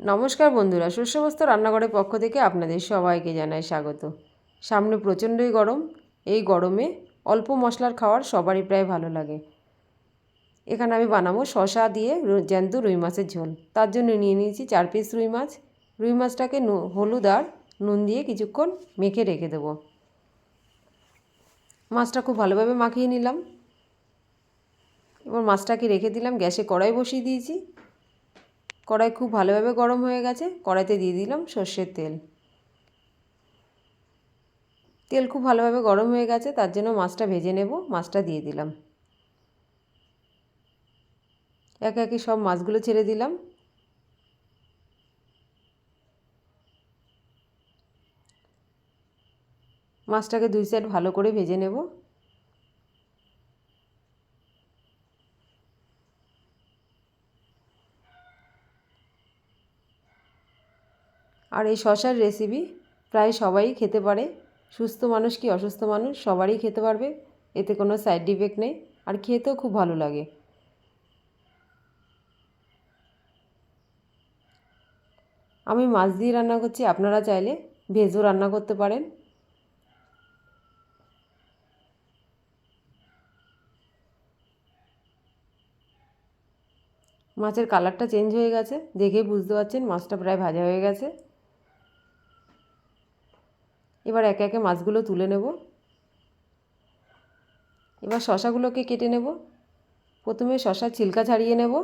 নমস্কার বন্ধুরা শস্যবস্ত রান্নাঘরের পক্ষ থেকে আপনাদের সবাইকে জানাই স্বাগত। সামনে প্রচণ্ডই গরম, এই গরমে অল্প মশলার খাওয়ার সবারই প্রায় ভালো লাগে। এখানে আমি বানাবো শশা দিয়ে জ্যান্ত রুই মাছের ঝোল। তার জন্য নিয়ে নিয়েছি চার পিস রুই মাছ। রুই মাছটাকে হলুদ আর নুন দিয়ে কিছুক্ষণ মেখে রেখে দেবো। মাছটা খুব ভালোভাবে মাখিয়ে নিলাম। এবার মাছটাকে রেখে দিলাম, গ্যাসে কড়াই বসিয়ে দিয়েছি। কড়াই খুব ভালোভাবে গরম হয়ে গেছে, কড়াইতে দিয়ে দিলাম সর্ষের তেল। তেল খুব ভালোভাবে গরম হয়ে গেছে, তার জন্য মাছটা ভেজে নেব, মাছটা দিয়ে দিলাম। একে একে সব মাছগুলো ছেড়ে দিলাম। মাছটাকে দুই সাইড ভালো করে ভেজে নেব। আর এই শশার রেসিপি প্রায় সবাই খেতে পারে। সুস্থ মানুষ কি অসুস্থ মানুষ? সবারই খেতে পারবে। এতে কোনো সাইড ইফেক্ট নেই। আর খেতেও খুব ভালো লাগে। আমি মাছ দিয়ে রান্না করছি। আপনারা চাইলে ভেজও রান্না করতে পারেন। মাছের কালারটা চেঞ্জ হয়ে গেছে। দেখেই বুঝতে পারছেন মাছটা প্রায় ভাজা হয়ে গেছে। এবার একে একে মাছগুলো তুলে নেব। এবার শশাগুলোকে কেটে নেব। প্রথমে শশার ছিলকা ছাড়িয়ে নেব।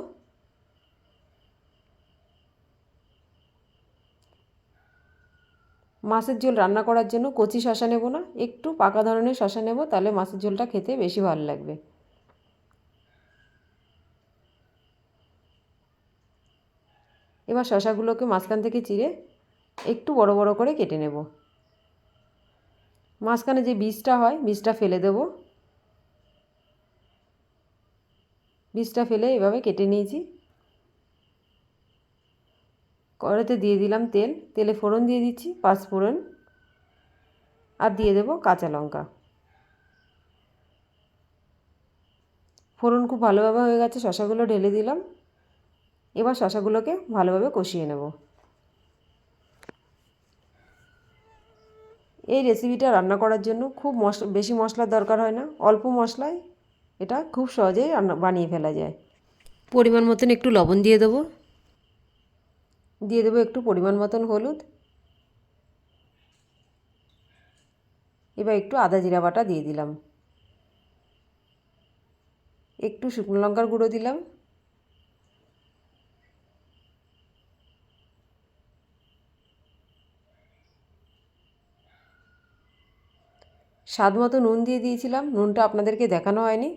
মাছের ঝোল রান্না করার জন্য কচি শশা নেব না, একটু পাকা ধরনের শশা নেব, তাহলে মাছের ঝোলটা খেতে বেশি ভালো লাগবে। এবার শশাগুলোকে মাঝখান থেকে চিড়ে একটু বড় বড় করে কেটে নেব। মাঝখানে যে বীজটা হয়, বীজটা ফেলে দেব। বীজটা ফেলে এভাবে কেটে নিয়েছি। কড়াতে দিয়ে দিলাম তেল। তেলে ফোড়ন দিয়ে দিচ্ছি, পাঁচ ফোড়ন। আর দিয়ে দেব কাঁচা লঙ্কা। ফোড়ন খুব ভালোভাবে হয়ে গেছে, শশাগুলো ঢেলে দিলাম। এবার শশাগুলোকে ভালোভাবে কষিয়ে নেব। এই রেসিপিটা রান্না করার জন্য খুব মশ বেশি মশলার দরকার হয় না। অল্প মশলায় এটা খুব সহজেই রান্না বানিয়ে ফেলা যায়। পরিমাণ মতন একটু লবণ দিয়ে দেবো। দিয়ে দেবো একটু পরিমাণ মতন হলুদ। এবার একটু আদা জিরা বাটা দিয়ে দিলাম। একটু শুকনো লঙ্কার গুঁড়ো দিলাম। স্বাদ মতো নুন দিয়ে দিয়েছিলাম। নুনটা আপনাদেরকে দেখানো হয়নি।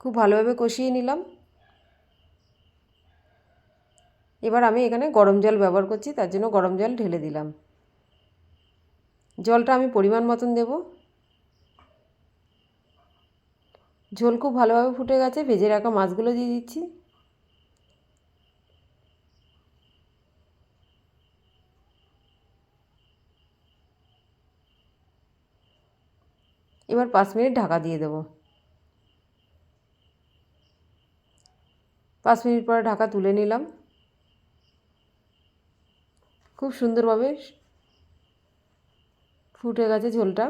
খুব ভালোভাবে কষিয়ে নিলাম। এবার আমি এখানে গরম জল ব্যবহার করছি, তার জন্য গরম জল ঢেলে দিলাম। জলটা আমি পরিমাণ মতন দেব। ঝোল খুব ভালোভাবে ফুটে গেছে, ভেজে রাখা মাছগুলো দিয়ে দিচ্ছি। এবার পাঁচ মিনিট ঢাকা দিয়ে দেবো। পাঁচ মিনিট পরে ঢাকা তুলে নিলাম। খুব সুন্দরভাবে ফুটে গেছে ঝোলটা।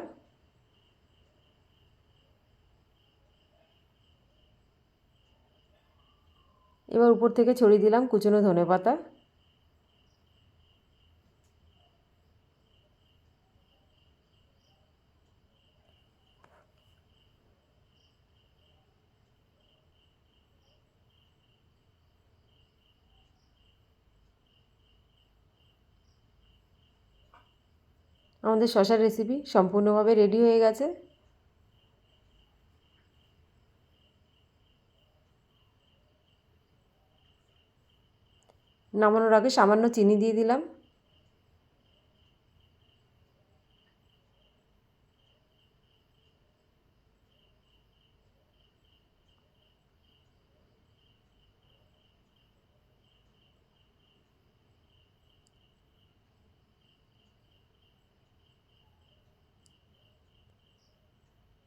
এবার উপর থেকে ছড়িয়ে দিলাম কুচনো ধনে পাতা আমাদের শশার রেসিপি সম্পূর্ণভাবে রেডি হয়ে গেছে। নামানোর আগে সামান্য চিনি দিয়ে দিলাম।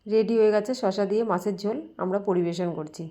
রেডি হয়ে গেছে শশা দিয়ে মাছের ঝোল আমরা পরিবেশন করছি।